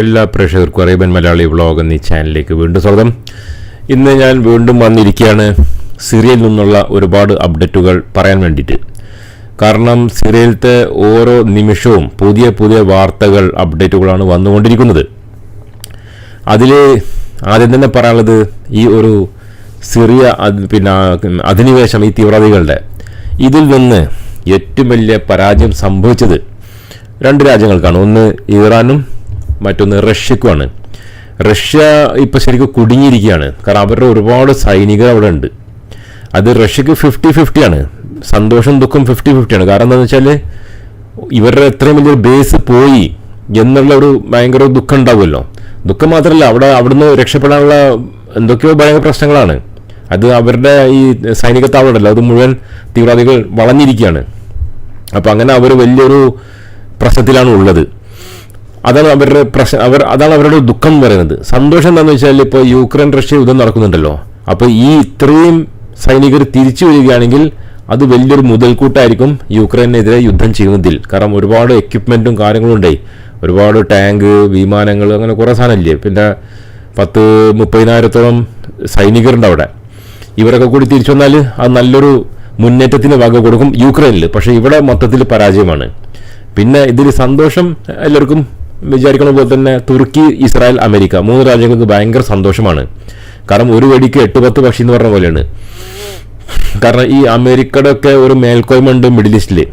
എല്ലാ പ്രേക്ഷകർക്കും Arabian Malayali vlog എന്നീ ചാനലിലേക്ക് വീണ്ടും സ്വാഗതം. ഇന്ന് ഞാൻ വീണ്ടും വന്നിരിക്കുകയാണ് സിറിയയിൽ നിന്നുള്ള ഒരുപാട് അപ്ഡേറ്റുകൾ പറയാൻ വേണ്ടിയിട്ട്. കാരണം സിറിയയിലത്തെ ഓരോ നിമിഷവും പുതിയ പുതിയ വാർത്തകൾ അപ്ഡേറ്റുകളാണ് വന്നുകൊണ്ടിരിക്കുന്നത്. അതിൽ ആദ്യം തന്നെ പറയാനുള്ളത് ഈ ഒരു സിറിയ പിന്നെ അധിനിവേശം ഈ തീവ്രവാദികളുടെ ഇതിൽ നിന്ന് ഏറ്റവും വലിയ പരാജയം സംഭവിച്ചത് രണ്ട് രാജ്യങ്ങൾക്കാണ്. ഒന്ന് ഇറാനും മറ്റൊന്ന് റഷ്യക്കുമാണ്. റഷ്യ ഇപ്പോൾ ശരിക്കും കുടുങ്ങിയിരിക്കുകയാണ്. കാരണം അവരുടെ ഒരുപാട് സൈനികർ അവിടെ ഉണ്ട്. അത് റഷ്യക്ക് ഫിഫ്റ്റി ഫിഫ്റ്റിയാണ് സന്തോഷം ദുഃഖം ഫിഫ്റ്റി ഫിഫ്റ്റിയാണ് കാരണം എന്താണെന്ന് വെച്ചാൽ ഇവരുടെ എത്രയും വലിയൊരു ബേസ് പോയി എന്നുള്ള ഒരു ഭയങ്കര ദുഃഖം ഉണ്ടാവുമല്ലോ. ദുഃഖം മാത്രമല്ല അവിടെ അവിടുന്ന് രക്ഷപ്പെടാനുള്ള എന്തൊക്കെയോ ഭയങ്കര പ്രശ്നങ്ങളാണ്. അത് അവരുടെ ഈ സൈനിക താവളമല്ലോ അത് മുഴുവൻ തീവ്രവാദികൾ വളഞ്ഞിരിക്കുകയാണ്. അപ്പോൾ അങ്ങനെ അവർ വലിയൊരു പ്രശ്നത്തിലാണ് ഉള്ളത്. അതാണ് അവരുടെ പ്രശ്നം. അവർ അതാണ് അവരുടെ ദുഃഖം എന്ന് പറയുന്നത്. സന്തോഷം എന്താണെന്ന് വെച്ചാൽ ഇപ്പോൾ യുക്രൈൻ റഷ്യ യുദ്ധം നടക്കുന്നുണ്ടല്ലോ. അപ്പോൾ ഈ ഇത്രയും സൈനികർ തിരിച്ചു വരികയാണെങ്കിൽ അത് വലിയൊരു മുതൽക്കൂട്ടായിരിക്കും യുക്രൈനെതിരെ യുദ്ധം ചെയ്യുന്നതിൽ. കാരണം ഒരുപാട് എക്യുപ്മെന്റും കാര്യങ്ങളും ഉണ്ടായി ഒരുപാട് ടാങ്ക് വിമാനങ്ങൾ അങ്ങനെ കുറേ സാധനമില്ലേ. പിന്നെ പത്ത് മുപ്പതിനായിരത്തോളം സൈനികരുണ്ട് അവിടെ. ഇവരൊക്കെ കൂടി തിരിച്ചു വന്നാൽ അത് നല്ലൊരു മുന്നേറ്റത്തിന് വക കൊടുക്കും യുക്രൈനിൽ പക്ഷേ ഇവിടെ മൊത്തത്തിൽ പരാജയമാണ്. പിന്നെ ഇതിൽ സന്തോഷം എല്ലാവർക്കും വിചാരിക്കണ പോലെ തന്നെ തുർക്കി ഇസ്രായേൽ അമേരിക്ക മൂന്ന് രാജ്യങ്ങൾക്ക് ഭയങ്കര സന്തോഷമാണ്. കാരണം ഒരു വെടിക്ക് എട്ട് പത്ത് പക്ഷി എന്ന് പറഞ്ഞ പോലെയാണ്. കാരണം ഈ അമേരിക്കയുടെ ഒക്കെ ഒരു മേൽക്കോയ്മ ഉണ്ട് മിഡിൽ ഈസ്റ്റിൽ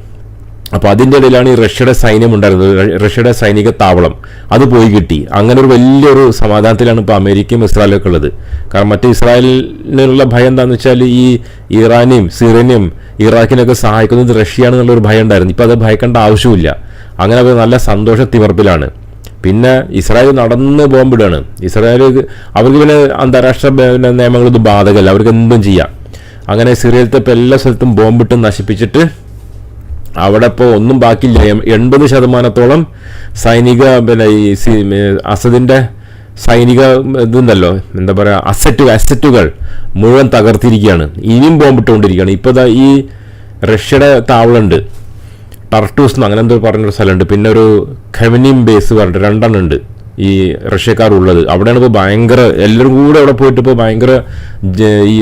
അപ്പോൾ അതിന്റെ ഇടയിലാണ് ഈ റഷ്യയുടെ സൈന്യം ഉണ്ടായിരുന്നത്. റഷ്യയുടെ സൈനിക താവളം. അത് പോയി കിട്ടി. അങ്ങനെ ഒരു വലിയൊരു സമാധാനത്തിലാണ് ഇപ്പോൾ അമേരിക്കയും ഇസ്രായേലും ഒക്കെ ഉള്ളത്. കാരണം മറ്റേ ഇസ്രായേലിനുള്ള ഭയം എന്താണെന്ന് വെച്ചാൽ ഈ ഇറാനെയും സിറിയനെയും ഇറാഖിനെയൊക്കെ സഹായിക്കുന്നത് റഷ്യയാണെന്നുള്ളൊരു ഭയം ഉണ്ടായിരുന്നു. ഇപ്പോൾ അത് ഭയക്കേണ്ട ആവശ്യമില്ല അങ്ങനെ അവർ നല്ല സന്തോഷ തിമർപ്പിലാണ് പിന്നെ ഇസ്രായേൽ നടന്ന് ബോംബിടുകയാണ് ഇസ്രായേൽ അവർക്ക് പിന്നെ അന്താരാഷ്ട്ര നിയമങ്ങളൊന്നും ബാധകമല്ല. അവർക്ക് എന്തും ചെയ്യാം. അങ്ങനെ സിറിയലത്തെ ഇപ്പോൾ എല്ലാ സ്ഥലത്തും ബോംബിട്ട് നശിപ്പിച്ചിട്ട് അവിടെ ഇപ്പോൾ ഒന്നും ബാക്കിയില്ല. എൺപത് ശതമാനത്തോളം സൈനിക പിന്നെ ഈ അസദിന്റെ സൈനിക ഇതുണ്ടല്ലോ എന്താ പറയുക അസറ്റ് അസറ്റുകൾ മുഴുവൻ തകർത്തിരിക്കുകയാണ്. ഇനിയും ബോംബിട്ടുകൊണ്ടിരിക്കുകയാണ്. ഇപ്പോൾ ദാ ഈ റഷ്യയുടെ താവളമുണ്ട്. ടർട്ടൂസ് എന്ന് അങ്ങനെ എന്തോ പറഞ്ഞൊരു സ്ഥലമുണ്ട്. പിന്നെ ഒരു ഖെവനിം ബേസ് പറഞ്ഞിട്ട് രണ്ടെണ്ണം ഉണ്ട് ഈ റഷ്യക്കാർ ഉള്ളത് അവിടെയാണ് ഇപ്പോൾ ഭയങ്കര എല്ലാവരും കൂടെ അവിടെ പോയിട്ട് ഇപ്പോൾ ഭയങ്കര ഈ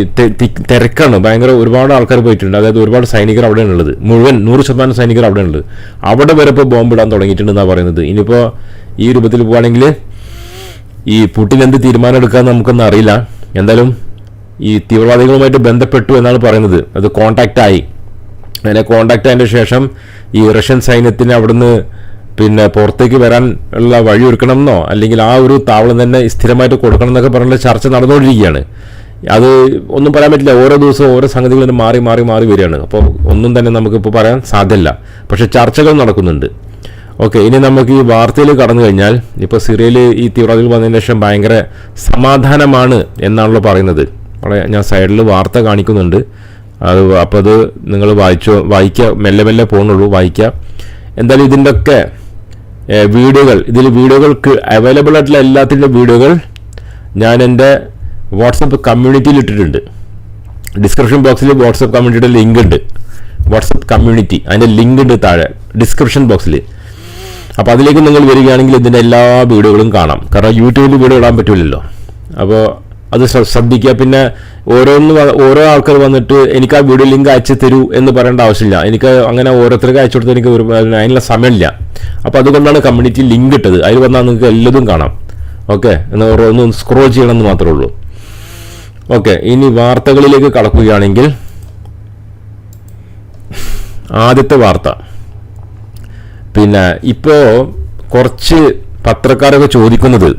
തിരക്കാണ്. ഭയങ്കര ഒരുപാട് ആൾക്കാർ പോയിട്ടുണ്ട്. അതായത് ഒരുപാട് സൈനികർ അവിടെയാണ് ഉള്ളത്. മുഴുവൻ നൂറ് ശതമാനം സൈനികർ അവിടെ ഉള്ളത്. അവിടെ വരെ ഇപ്പോൾ ബോംബിടാൻ തുടങ്ങിയിട്ടുണ്ടെന്നാണ് പറയുന്നത്. ഇനിയിപ്പോൾ ഈ രൂപത്തിൽ പോവുകയാണെങ്കിൽ ഈ പുട്ടിൻ എന്ത് തീരുമാനം എടുക്കാമെന്ന് നമുക്കൊന്നും അറിയില്ല. എന്തായാലും ഈ തീവ്രവാദികളുമായിട്ട് ബന്ധപ്പെട്ടു എന്നാണ് പറയുന്നത്. അത് കോണ്ടാക്റ്റ് ആയി. അങ്ങനെ കോണ്ടാക്റ്റ് ആയതിന്റെ ശേഷം ഈ റഷ്യൻ സൈന്യത്തിന് അവിടുന്ന് പിന്നെ പുറത്തേക്ക് വരാൻ ഉള്ള വഴി ഒരുക്കണം എന്നോ അല്ലെങ്കിൽ ആ ഒരു താവളം തന്നെ സ്ഥിരമായിട്ട് കൊടുക്കണം എന്നൊക്കെ പറഞ്ഞുള്ള ചർച്ച നടന്നുകൊണ്ടിരിക്കുകയാണ്. അത് ഒന്നും പറയാൻ പറ്റില്ല. ഓരോ ദിവസവും ഓരോ സംഗതികൾ മാറി മാറി മാറി വരികയാണ്. അപ്പോൾ ഒന്നും തന്നെ നമുക്കിപ്പോൾ പറയാൻ സാധ്യമല്ല. പക്ഷേ ചർച്ചകൾ നടക്കുന്നുണ്ട്. ഓക്കെ ഇനി നമുക്ക് ഈ വാർത്തയിൽ കടന്നു കഴിഞ്ഞാൽ ഇപ്പോൾ സിറിയയിൽ ഈ തീവ്രവാദികൾ വന്നതിന് ശേഷം ഭയങ്കര സമാധാനമാണ് എന്നാണല്ലോ പറയുന്നത്. അവിടെ ഞാൻ സൈഡിൽ വാർത്ത കാണിക്കുന്നുണ്ട്. അത് അപ്പോൾ അത് നിങ്ങൾ വായിച്ചോ വായിക്കുക മെല്ലെ മെല്ലെ പോകുന്നുള്ളൂ വായിക്കുക എന്തായാലും ഇതിന്റെ ഒക്കെ വീഡിയോകൾ ഇതിൽ വീഡിയോകൾക്ക് അവൈലബിൾ ആയിട്ടുള്ള എല്ലാത്തിന്റെ വീഡിയോകൾ ഞാൻ എന്റെ വാട്സപ്പ് കമ്മ്യൂണിറ്റിയിൽ ഇട്ടിട്ടുണ്ട്. ഡിസ്ക്രിപ്ഷൻ ബോക്സിൽ വാട്സപ്പ് കമ്മ്യൂണിറ്റിയുടെ ലിങ്ക് ഉണ്ട്. വാട്സപ്പ് കമ്മ്യൂണിറ്റി അതിന്റെ ലിങ്ക് ഉണ്ട് താഴെ. ഡിസ്ക്രിപ്ഷൻ ബോക്സിൽ അപ്പോൾ അതിലേക്ക് നിങ്ങൾ വരികയാണെങ്കിൽ ഇതിന്റെ എല്ലാ വീഡിയോകളും കാണാം. കാരണം യൂട്യൂബിൽ വീഡിയോ ഇടാൻ പറ്റില്ലല്ലോ അപ്പോൾ അത് ശ്ര- ശ്രദ്ധിക്കുക. പിന്നെ ഓരോന്ന് ഓരോ ആൾക്കാർ വന്നിട്ട് എനിക്ക് ആ വീഡിയോ ലിങ്ക് അയച്ചു തരൂ എന്ന് പറയേണ്ട ആവശ്യമില്ല. എനിക്ക് അങ്ങനെ ഓരോരുത്തർക്ക് അയച്ചു കൊടുത്താൽ എനിക്ക് അതിനുള്ള സമയമില്ല. അപ്പോൾ അതുകൊണ്ടാണ് കമ്മ്യൂണിറ്റി ലിങ്ക് ഇട്ടത്. അതിൽ വന്നാൽ നിങ്ങൾക്ക് എല്ലാതും കാണാം. ഓക്കെ? എന്ന് ഓരോന്ന് സ്ക്രോൾ ചെയ്യണമെന്ന് മാത്രമേ ഉള്ളൂ. ഓക്കെ? ഇനി വാർത്തകളിലേക്ക് കടക്കുകയാണെങ്കിൽ ആദ്യത്തെ വാർത്ത. പിന്നെ ഇപ്പോൾ കുറച്ച് പത്രക്കാരൊക്കെ ചോദിക്കുന്നത്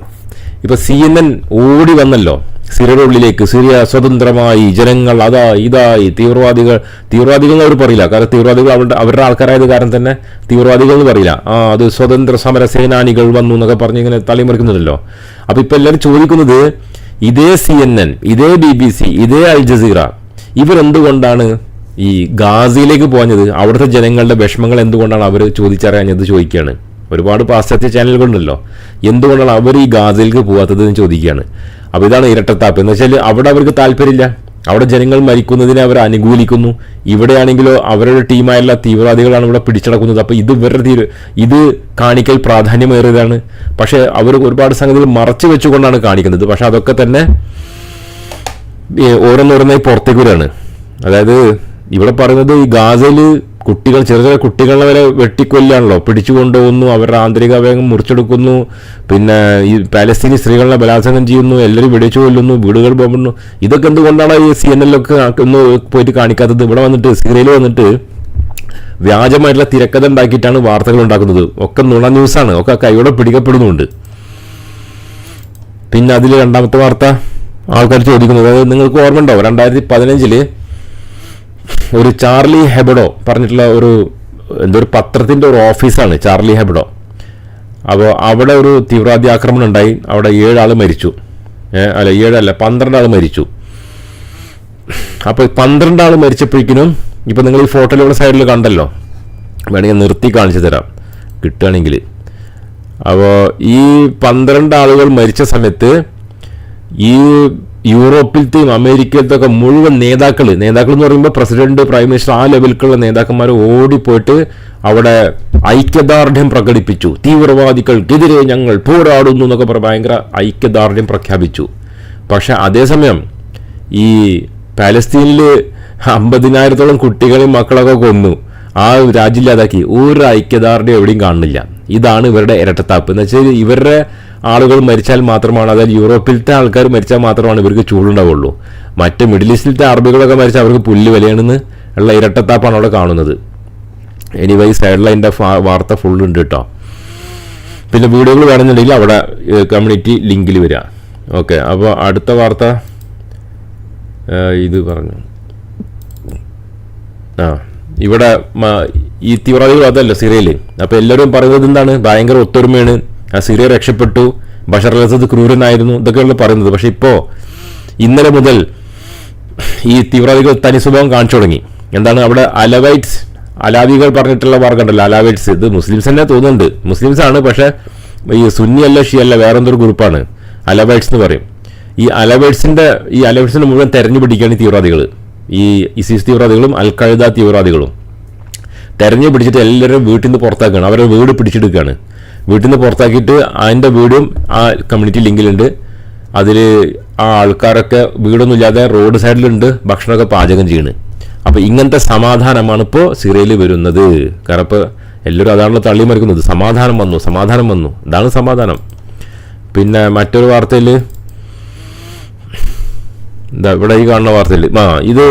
ഇപ്പോൾ സി എൻ എൻ ഓടി വന്നല്ലോ. സിറിയയുടെ ഉള്ളിലേക്ക് സിറിയ സ്വതന്ത്രമായി ജനങ്ങൾ അതാ ഇതായി തീവ്രവാദികൾ തീവ്രവാദികൾ അവർ പറയില്ല. കാരണം തീവ്രവാദികൾ അവരുടെ അവരുടെ ആൾക്കാരായത് കാരണം തന്നെ തീവ്രവാദികൾ എന്ന് പറയില്ല. ആ അത് സ്വതന്ത്ര സമര സേനാനികൾ വന്നു എന്നൊക്കെ പറഞ്ഞ് ഇങ്ങനെ തള്ളിമറിക്കുന്നുണ്ടല്ലോ. അപ്പോൾ ഇപ്പോൾ എല്ലാവരും ചോദിക്കുന്നത് ഇതേ സി എൻ എൻ ഇതേ ബി ബി സി ഇതേ അൽ ജസീറ ഇവരെന്തുകൊണ്ടാണ് ഈ ഗാസിയിലേക്ക് പോഞ്ഞത് അവിടുത്തെ ജനങ്ങളുടെ വിഷമങ്ങൾ എന്തുകൊണ്ടാണ് അവർ ചോദിച്ചറിയാഞ്ഞത് ചോദിക്കുകയാണ്. ഒരുപാട് പാശ്ചാത്യ ചാനലുകളുണ്ടല്ലോ എന്തുകൊണ്ടാണ് അവർ ഈ ഗാസിയിലേക്ക് പോകാത്തത് എന്ന് ചോദിക്കുകയാണ്. അപ്പോൾ ഇതാണ് ഇരട്ടത്താപ്പ്. എന്ന് വെച്ചാൽ അവിടെ അവർക്ക് താല്പര്യമില്ല. അവിടെ ജനങ്ങൾ മരിക്കുന്നതിനെ അവർ അനുകൂലിക്കുന്നു. ഇവിടെയാണെങ്കിലോ അവരുടെ ടീമായുള്ള തീവ്രവാദികളാണ് ഇവിടെ പിടിച്ചടക്കുന്നത്. അപ്പോൾ ഇത് ഇവരുടെ തീരു ഇത് കാണിക്കൽ പ്രാധാന്യമേറിയതാണ്. പക്ഷേ അവർ ഒരുപാട് സംഗതികൾ മറച്ചു വെച്ചുകൊണ്ടാണ് കാണിക്കുന്നത്. പക്ഷേ അതൊക്കെ തന്നെ ഓരോന്നോരോന്നായി പുറത്തേക്ക് വരികയാണ്. അതായത് ഇവിടെ പറയുന്നത് ഈ ഗാസയിൽ കുട്ടികൾ ചെറിയ ചെറിയ കുട്ടികളെ വരെ വെട്ടിക്കൊല്ലാണല്ലോ. പിടിച്ചു കൊണ്ടുപോകുന്നു അവരുടെ ആന്തരിക അവയവം മുറിച്ചെടുക്കുന്നു പിന്നെ ഈ പാലസ്തീനി സ്ത്രീകളെ ബലാത്സംഗം ചെയ്യുന്നു എല്ലാവരും വെടിച്ചു കൊല്ലുന്നു വീടുകൾ പോകുന്നു ഇതൊക്കെ എന്തുകൊണ്ടാണ് ഈ സി എൻ എല്ലൊക്കെ ഒന്ന് പോയിട്ട് കാണിക്കാത്തത്? ഇവിടെ വന്നിട്ട് സിറിയയിൽ വന്നിട്ട് വ്യാജമായിട്ടുള്ള തിരക്കഥ ഉണ്ടാക്കിയിട്ടാണ് വാർത്തകൾ ഉണ്ടാക്കുന്നത്. ഒക്കെ നുണ ന്യൂസാണ്. ഒക്കെ കൈയോടെ പിടിക്കപ്പെടുന്നുണ്ട്. പിന്നെ അതിൽ രണ്ടാമത്തെ വാർത്ത ആൾക്കാർ ചോദിക്കുന്നത്. അതായത് നിങ്ങൾക്ക് ഓർമ്മ ഉണ്ടാവും രണ്ടായിരത്തി പതിനഞ്ചിൽ ഒരു ചാർലി ഹെബഡോ പറഞ്ഞിട്ടുള്ള ഒരു എന്തോ ഒരു പത്രത്തിന്റെ ഒരു ഓഫീസാണ് ചാർലി ഹെബഡോ. അപ്പോൾ അവിടെ ഒരു തീവ്രവാദി ആക്രമണം ഉണ്ടായി. അവിടെ ഏഴാൾ മരിച്ചു. അല്ല ഏഴല്ല പന്ത്രണ്ട് ആൾ മരിച്ചു. അപ്പോൾ പന്ത്രണ്ട് ആൾ മരിച്ചപ്പോഴേക്കിനും ഇപ്പോൾ നിങ്ങൾ ഈ ഫോട്ടോയിലുള്ള സൈഡിൽ കണ്ടല്ലോ. വേണമെങ്കിൽ നിർത്തി കാണിച്ചു തരാം. കിട്ടുകയാണെങ്കിൽ. അപ്പോൾ ഈ പന്ത്രണ്ട് ആളുകൾ മരിച്ച സമയത്ത് ഈ യൂറോപ്പിലത്തെയും അമേരിക്കയിലത്തെ ഒക്കെ മുഴുവൻ നേതാക്കൾ നേതാക്കൾ എന്ന് പറയുമ്പോൾ പ്രസിഡന്റ് പ്രൈം മിനിസ്റ്റർ ആ ലെവലിലുള്ള നേതാക്കന്മാർ ഓടിപ്പോയിട്ട് അവിടെ ഐക്യദാർഢ്യം പ്രകടിപ്പിച്ചു. തീവ്രവാദികൾക്കെതിരെ ഞങ്ങൾ പോരാടുന്നു എന്നൊക്കെ പറഞ്ഞ് ഭയങ്കര ഐക്യദാർഢ്യം പ്രഖ്യാപിച്ചു. പക്ഷെ അതേസമയം ഈ പാലസ്തീനിൽ അമ്പതിനായിരത്തോളം കുട്ടികളെയും മക്കളൊക്കെ കൊന്നു. ആ രാജ്യം ഇല്ലാതാക്കി. ഒരു ഐക്യദാർഢ്യം എവിടെയും കാണുന്നില്ല. ഇതാണ് ഇവരുടെ ഇരട്ടത്താപ്പ്. എന്ന് വെച്ചാൽ ഇവരുടെ ആളുകൾ മരിച്ചാൽ മാത്രമാണ് അതായത് യൂറോപ്പിലത്തെ ആൾക്കാർ മരിച്ചാൽ മാത്രമാണ് ഇവർക്ക് ചൂടുണ്ടാവുള്ളൂ. മറ്റ് മിഡിൽ ഈസ്റ്റിലത്തെ അറബികളൊക്കെ മരിച്ചാൽ അവർക്ക് പുല്ല് വിലയാണെന്ന് ഉള്ള ഇരട്ടത്താപ്പാണ് അവിടെ കാണുന്നത്. എനിവൈ സൈഡ് ലൈന്റെ വാർത്ത ഫുൾ ഉണ്ട് കേട്ടോ. പിന്നെ വീഡിയോകൾ വേണമെന്നുണ്ടെങ്കിൽ അവിടെ കമ്മ്യൂണിറ്റി ലിങ്കിൽ വരിക. ഓക്കെ അപ്പോൾ അടുത്ത വാർത്ത. ഇത് പറഞ്ഞു. ആ ഇവിടെ ഈ തീവ്രവാദികൾ അതല്ല സിറിയയിൽ അപ്പോൾ എല്ലാവരും പറയുന്നത് എന്താണ്? ഭയങ്കര ഒത്തൊരുമയാണ്. സിറിയ രക്ഷപ്പെട്ടു ബഷർ അൽ ക്രൂരനായിരുന്നു ഇതൊക്കെയാണ് പറയുന്നത്. പക്ഷെ ഇപ്പോൾ ഇന്നലെ മുതൽ ഈ തീവ്രവാദികൾ തനി സ്വഭാവം കാണിച്ചു തുടങ്ങി. എന്താണ് അവിടെ അലവൈറ്റ്സ് അലാവികൾ പറഞ്ഞിട്ടുള്ള വർഗം ഉണ്ടല്ലോ അലാവൈറ്റ്സ്. ഇത് മുസ്ലിംസ് തന്നെ തോന്നുന്നുണ്ട്. മുസ്ലിംസ് ആണ് പക്ഷേ ഈ സുന്നി അല്ല ഷി അല്ല വേറെന്തൊരു ഗ്രൂപ്പാണ്. അലവൈറ്റ്സ് എന്ന് പറയും. ഈ അലവൈറ്റ്സിന്റെ ഈ അലവൈറ്റ്സിനെ മുഴുവൻ തെരഞ്ഞു പിടിക്കുകയാണ് ഈ തീവ്രവാദികൾ ഈ ഇസിസ് തീവ്രവാദികളും അൽ ഖൈദ തീവ്രവാദികളും. തെരഞ്ഞു പിടിച്ചിട്ട് എല്ലാവരും വീട്ടിൽ നിന്ന് പുറത്താക്കുകയാണ്. അവരുടെ വീട് പിടിച്ചെടുക്കുകയാണ്. വീട്ടിൽ നിന്ന് പുറത്താക്കിയിട്ട് അതിന്റെ വീടും ആ കമ്മ്യൂണിറ്റി ലിങ്കിലുണ്ട്. അതിൽ ആ ആൾക്കാരൊക്കെ വീടൊന്നും ഇല്ലാതെ റോഡ് സൈഡിലുണ്ട് ഭക്ഷണമൊക്കെ പാചകം ചെയ്യണ്. അപ്പോൾ ഇങ്ങനത്തെ സമാധാനമാണ് ഇപ്പോൾ സിറിയയിൽ വരുന്നത്. കാരണം ഇപ്പോൾ എല്ലാവരും അതാണല്ലോ തള്ളി മറിക്കുന്നത്. സമാധാനം വന്നു സമാധാനം വന്നു. ഇതാണ് സമാധാനം. പിന്നെ മറ്റൊരു വാർത്തയിൽ എന്താ ഇവിടെ ഈ കാണുന്ന വാർത്തയിൽ ആ ഇത്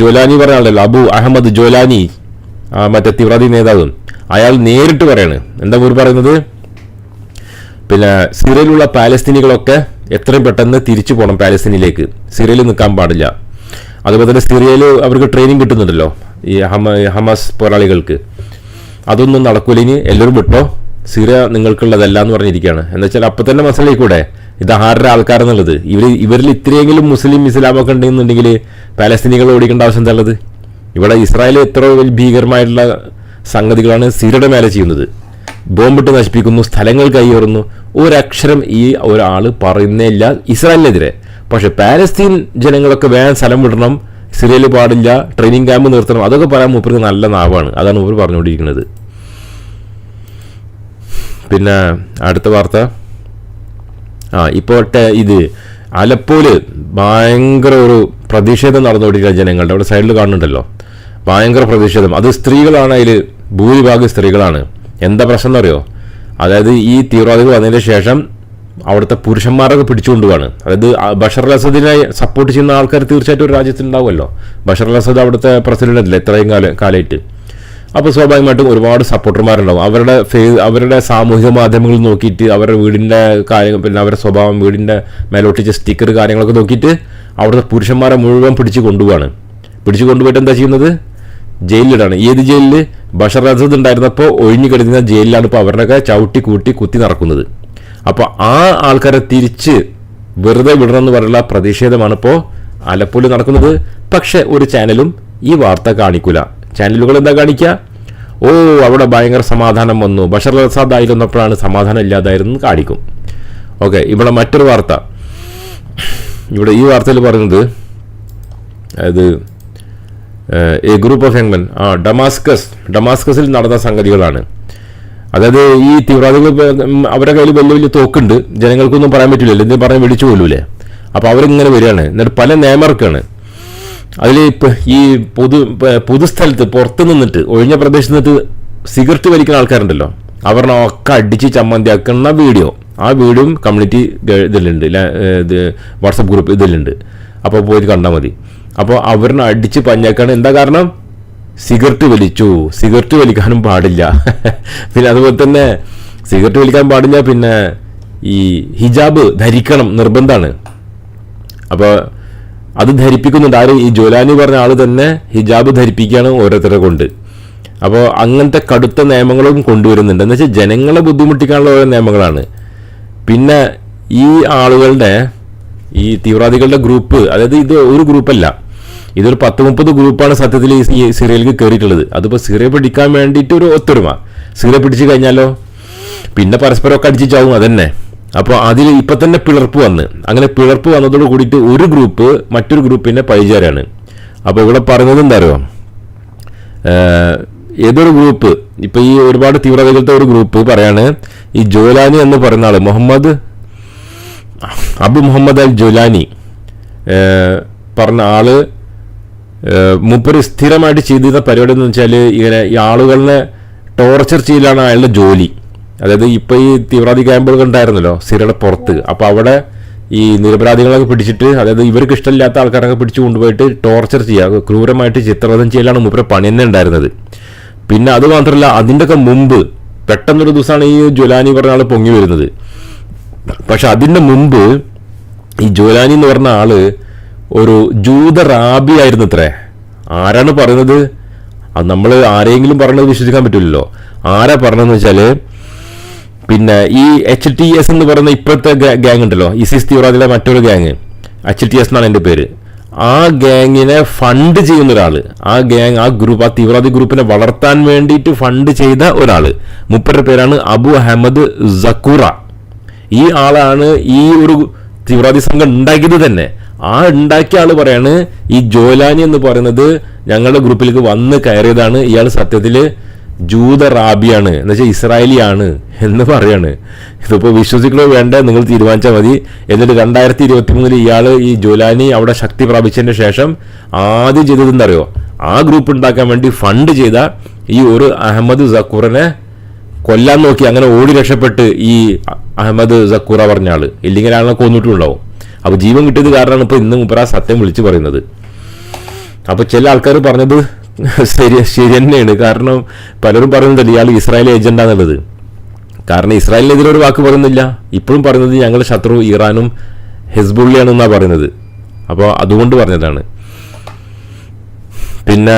ജോലാനി പറഞ്ഞാളല്ലോ അബു അഹമ്മദ് ജോലാനി. മറ്റേ തീവ്രവാദി നേതാവും. അയാൾ നേരിട്ട് പറയാണ്. എന്താ ഇവർ പറയുന്നത്? പിന്നെ സിറിയയിലുള്ള പാലസ്തീനികളൊക്കെ എത്രയും പെട്ടെന്ന് തിരിച്ചു പോകണം പാലസ്തീനിലേക്ക്. സിറിയയിൽ നിൽക്കാൻ പാടില്ല. അതുപോലെ തന്നെ സിറിയയിൽ അവർക്ക് ട്രെയിനിങ് കിട്ടുന്നുണ്ടല്ലോ ഈ ഹമ ഹമാസ് പോരാളികൾക്ക്. അതൊന്നും നടക്കൂല. ഇനി എല്ലാവരും വിട്ടോ? സിറിയ നിങ്ങൾക്കുള്ളതല്ല എന്ന് പറഞ്ഞിരിക്കുകയാണ്. എന്താ വെച്ചാൽ അപ്പം തന്നെ മനസ്സിലായി കൂടെ ഇത് ആരുടെ ആൾക്കാരെന്നുള്ളത്. ഇവർ ഇവരിൽ ഇത്രയെങ്കിലും മുസ്ലിം ഇസ്ലാമൊക്കെ ഉണ്ടെന്നുണ്ടെങ്കിൽ പാലസ്തീനികൾ ഓടിക്കേണ്ട ആവശ്യം എന്താ ഇവിടെ ഇസ്രായേൽ എത്ര ഭീകരമായിട്ടുള്ള സംഗതികളാണ് സിറിയയുടെ മേലെ ചെയ്യുന്നത്. ബോംബിട്ട് നശിപ്പിക്കുന്നു സ്ഥലങ്ങൾ കൈയേറുന്നു ഒരക്ഷരം ഈ ഒരാൾ പറയുന്നേ ഇല്ല ഇസ്രായേലിനെതിരെ. പക്ഷെ പാലസ്തീൻ ജനങ്ങളൊക്കെ വേഗം സ്ഥലം വിടണം സിറിയയിൽ പാടില്ല ട്രെയിനിങ് ക്യാമ്പ് നിർത്തണം അതൊക്കെ പറയാൻ മൂപ്പർക്ക് നല്ല നാവാണ്. അതാണ് മൂപ്പർ പറഞ്ഞുകൊണ്ടിരിക്കുന്നത്. പിന്നെ അടുത്ത വാർത്ത. ആ ഇപ്പോട്ടെ ഇത് അലപ്പോൽ ഭയങ്കര ഒരു പ്രതിഷേധം നടന്നുകൊണ്ടിരിക്കുന്ന ജനങ്ങളുടെ അവിടെ സൈഡിൽ കാണുന്നുണ്ടല്ലോ. ഭയങ്കര പ്രതിഷേധം. അത് സ്ത്രീകളാണ് അതിൽ ഭൂരിഭാഗം സ്ത്രീകളാണ്. എന്താ പ്രശ്നം എന്നറിയോ? അതായത് ഈ തീവ്രവാദികൾ വന്നതിന് ശേഷം അവിടുത്തെ പുരുഷന്മാരൊക്കെ പിടിച്ചുകൊണ്ടുവാണ് അതായത് ബഷർ അസദിനെ സപ്പോർട്ട് ചെയ്യുന്ന ആൾക്കാർ തീർച്ചയായിട്ടും ഒരു രാജ്യത്തുണ്ടാവുമല്ലോ. ബഷർ അസദ് അവിടുത്തെ പ്രസിഡന്റ് അല്ലേ ഇത്രയും കാല കാലമായിട്ട്. അപ്പോൾ സ്വാഭാവികമായിട്ടും ഒരുപാട് സപ്പോർട്ടർമാരുണ്ടാവും അവരുടെ ഫേ അവരുടെ സാമൂഹിക മാധ്യമങ്ങൾ നോക്കിയിട്ട് അവരുടെ വീടിന്റെ കാര്യങ്ങൾ പിന്നെ അവരുടെ സ്വഭാവം വീടിന്റെ മേലോട്ടിച്ച സ്റ്റിക്കർ കാര്യങ്ങളൊക്കെ നോക്കിയിട്ട് അവിടുത്തെ പുരുഷന്മാരെ മുഴുവൻ പിടിച്ച് കൊണ്ടുപോവാണ്. പിടിച്ചു കൊണ്ടുപോയിട്ട് എന്താ ചെയ്യുന്നത്? ജയിലിലിടാണ്. ഏത് ജയിലിൽ ബഷർ അസദ് ഉണ്ടായിരുന്നപ്പോൾ ഒഴിഞ്ഞു കിടക്കുന്ന ജയിലിലാണ് ഇപ്പോൾ അവരുടെയൊക്കെ ചവിട്ടി കൂട്ടി കുത്തി നടക്കുന്നത്. അപ്പോൾ ആ ആൾക്കാരെ തിരിച്ച് വെറുതെ വിടണം എന്ന് പറയുന്ന പ്രതിഷേധമാണ് ഇപ്പോൾ ആലപ്പുഴ നടക്കുന്നത്. പക്ഷെ ഒരു ചാനലും ഈ വാർത്ത കാണിക്കൂല. ചാനലുകൾ എന്താ കാണിക്കുക ഓ അവിടെ ഭയങ്കര സമാധാനം വന്നു. ബഷർ അസാദ് ആയിരുന്നപ്പോഴാണ് സമാധാനം ഇല്ലാതായിരുന്നു കാണിക്കും. ഓക്കെ ഇവിടെ മറ്റൊരു വാർത്ത. ഇവിടെ ഈ വാർത്തയിൽ പറയുന്നത് അതായത് എ ഗ്രൂപ്പ് ഓഫ് യങ്മെൻ ആ ഡമാസ്കസ് ഡമാസ്കസിൽ നടന്ന സംഗതികളാണ്. അതായത് ഈ തീവ്രവാദികൾ അവരുടെ കയ്യിൽ വലിയ വലിയ തോക്കുണ്ട്. ജനങ്ങൾക്കൊന്നും പറയാൻ പറ്റില്ല എന്തെങ്കിലും പറഞ്ഞ് വിളിച്ചു പോലൂലേ അപ്പോൾ അവരിങ്ങനെ വരികയാണ്. എന്നിട്ട് പല നേമർക്കാണ്. അതിൽ ഈ പൊതു പൊതുസ്ഥലത്ത് പുറത്ത് നിന്നിട്ട് ഒഴിഞ്ഞ പ്രദേശത്ത് നിന്നിട്ട് സിഗരറ്റ് വലിക്കുന്ന ആൾക്കാരുണ്ടല്ലോ. അവരുടെ ഒക്കെ അടിച്ച് ചമ്മന്തിയാക്കുന്ന വീഡിയോ. ആ വീഡിയോയും കമ്മ്യൂണിറ്റി ഇതിലുണ്ട്. വാട്സപ്പ് ഗ്രൂപ്പ് ഇതിലുണ്ട്. അപ്പോൾ പോയിട്ട് കണ്ടാൽ മതി. അപ്പോൾ അവരിനെ അടിച്ച് പഞ്ഞാക്കാണ് എന്താ കാരണം? സിഗരറ്റ് വലിച്ചു. സിഗരറ്റ് വലിക്കാനും പാടില്ല. പിന്നെ അതുപോലെ തന്നെ സിഗരറ്റ് വലിക്കാൻ പാടില്ല പിന്നെ ഈ ഹിജാബ് ധരിക്കണം നിർബന്ധമാണ്. അപ്പോൾ അത് ധരിപ്പിക്കുന്നുണ്ട്. ആരും? ഈ ജോലാനി പറഞ്ഞ ആൾ തന്നെ ഹിജാബ് ധരിപ്പിക്കുകയാണ് ഓരോരുത്തരെ കൊണ്ട്. അപ്പോൾ അങ്ങനത്തെ കടുത്ത നിയമങ്ങളും കൊണ്ടുവരുന്നുണ്ട്. എന്ന് വെച്ചാൽ ജനങ്ങളെ ബുദ്ധിമുട്ടിക്കാനുള്ള ഓരോ നിയമങ്ങളാണ്. പിന്നെ ഈ ആളുകളുടെ ഈ തീവ്രവാദികളുടെ ഗ്രൂപ്പ് അതായത് ഇത് ഒരു ഗ്രൂപ്പല്ല. ഇതൊരു പത്ത് മുപ്പത് ഗ്രൂപ്പാണ് സത്യത്തിൽ ഈ സിറയിലേക്ക് കയറിയിട്ടുള്ളത് അതിപ്പോൾ സിറിയ പിടിക്കാൻ വേണ്ടിയിട്ട് ഒരു ഒത്തൊരുമ. സിറിയ പിടിച്ചു കഴിഞ്ഞാലോ? പിന്നെ പരസ്പരമൊക്കെ അടിച്ച് ചാവും അതന്നെ. അപ്പോൾ അതിൽ ഇപ്പം തന്നെ പിളർപ്പ് വന്ന്. അങ്ങനെ പിളർപ്പ് വന്നതോട് കൂടിയിട്ട് ഒരു ഗ്രൂപ്പ് മറ്റൊരു ഗ്രൂപ്പിന്റെ പഴിചാരാണ് അപ്പോൾ ഇവിടെ പറയുന്നത് എന്താ അറിയോ ഏതൊരു ഗ്രൂപ്പ്? ഇപ്പൊ ഈ ഒരുപാട് തീവ്രവാദികളുടെ ഒരു ഗ്രൂപ്പ് പറയാണ് ഈ ജോലാനി എന്ന് പറയുന്ന ആൾ മുഹമ്മദ് അബു മുഹമ്മദ് അൽ ജോലാനി പറഞ്ഞ ആൾ മൂപ്പര് സ്ഥിരമായിട്ട് ചെയ്തിരുന്ന പരിപാടി എന്ന് വെച്ചാൽ ഇങ്ങനെ ഈ ആളുകളെ ടോർച്ചർ ചെയ്യലാണ് അയാളുടെ ജോലി. അതായത് ഇപ്പോൾ ഈ തീവ്രവാദി ക്യാമ്പുകൾ ഉണ്ടായിരുന്നല്ലോ സിറിയുടെ പുറത്ത്. അപ്പോൾ അവിടെ ഈ നിരപരാധികളൊക്കെ പിടിച്ചിട്ട് അതായത് ഇവർക്ക് ഇഷ്ടമില്ലാത്ത ആൾക്കാരൊക്കെ പിടിച്ചു കൊണ്ടുപോയിട്ട് ടോർച്ചർ ചെയ്യുക ക്രൂരമായിട്ട് ചിത്രവധം ചെയ്യലാണ് മൂപ്പരെ പണി തന്നെ ഉണ്ടായിരുന്നത്. പിന്നെ അത് മാത്രമല്ല അതിന്റെയൊക്കെ മുമ്പ് പെട്ടെന്നൊരു ദിവസമാണ് ഈ ജ്വലാനി പറഞ്ഞ ആൾ പൊങ്ങി വരുന്നത്. പക്ഷെ അതിന്റെ മുമ്പ് ഈ ജോലാനി എന്ന് പറഞ്ഞ ആൾ ഒരു ജൂത റാബി ആയിരുന്നു അത്രേ ആരാണ് പറയുന്നത് നമ്മൾ ആരെങ്കിലും പറയുന്നത് വിശ്വസിക്കാൻ പറ്റില്ലല്ലോ. ആരാ പറഞ്ഞതെന്ന് വെച്ചാൽ പിന്നെ ഈ എച്ച് ടി എസ് എന്ന് പറയുന്ന ഇപ്പോഴത്തെ ഗ്യാങ് ഉണ്ടല്ലോ. ഇസിസ് തീവ്രവാദിയുടെ മറ്റൊരു ഗ്യാങ് എച്ച് ടി എസ് എന്നാണ് എന്റെ പേര്. ആ ഗ്യാങ്ങിനെ ഫണ്ട് ചെയ്യുന്ന ഒരാൾ ആ ഗ്യാങ് ആ ഗ്രൂപ്പ് ആ തീവ്രവാദി ഗ്രൂപ്പിനെ വളർത്താൻ വേണ്ടിയിട്ട് ഫണ്ട് ചെയ്ത ഒരാൾ മുപ്പരുടെ പേരാണ് അബു അഹമ്മദ് സക്കൂറ. ഈ ആളാണ് ഈ ഒരു തീവ്രവാദി സംഘം ഉണ്ടാക്കിയത് തന്നെ. ആ ഉണ്ടാക്കിയ ആൾ പറയാണ് ഈ ജോലാനി എന്ന് പറയുന്നത് ഞങ്ങളുടെ ഗ്രൂപ്പിലേക്ക് വന്ന് കയറിയതാണ്. ഇയാൾ സത്യത്തിൽ ജൂത റാബിയാണ് എന്ന് വെച്ചാൽ ഇസ്രായേലിയാണ് എന്ന് പറയാണ്. ഇതിപ്പോൾ വിശ്വസിക്കണോ വേണ്ട? നിങ്ങൾ തീരുമാനിച്ചാൽ മതി. എന്നിട്ട് രണ്ടായിരത്തി ഇരുപത്തി മൂന്നിൽ ഇയാൾ ഈ ജോലാനി അവിടെ ശക്തി പ്രാപിച്ചതിന് ശേഷം ആദ്യം ചെയ്തതെന്നറിയോ ആ ഗ്രൂപ്പ് ഉണ്ടാക്കാൻ വേണ്ടി ഫണ്ട് ചെയ്ത ഈ ഒരു അഹമ്മദ് സക്കൂറിനെ കൊല്ലാൻ നോക്കി. അങ്ങനെ ഓടി രക്ഷപ്പെട്ട് ഈ അഹമ്മദ് സക്കൂറ പറഞ്ഞ ആൾ. ഇല്ലെങ്കിൽ ആളെ കൊന്നിട്ടുണ്ടാവും. അപ്പൊ ജീവൻ കിട്ടിയത് കാരണമാണ് ഇപ്പൊ ഇന്ന് മുപ്പറ സത്യം വിളിച്ചു പറയുന്നത്. അപ്പോൾ ചില ആൾക്കാർ പറഞ്ഞത് ശരി ശരി തന്നെയാണ്. കാരണം പലരും പറയുന്നുണ്ടല്ലോ ഇയാൾ ഇസ്രായേൽ ഏജന്റാന്നുള്ളത് കാരണം ഇസ്രായേലിനെതിരെ ഒരു വാക്ക് പറയുന്നില്ല. ഇപ്പോഴും പറയുന്നത് ഞങ്ങളുടെ ശത്രു ഇറാനും ഹെസ്ബുള്ളിയാണെന്നാണ് പറയുന്നത്. അപ്പോൾ അതുകൊണ്ട് പറഞ്ഞതാണ്. പിന്നെ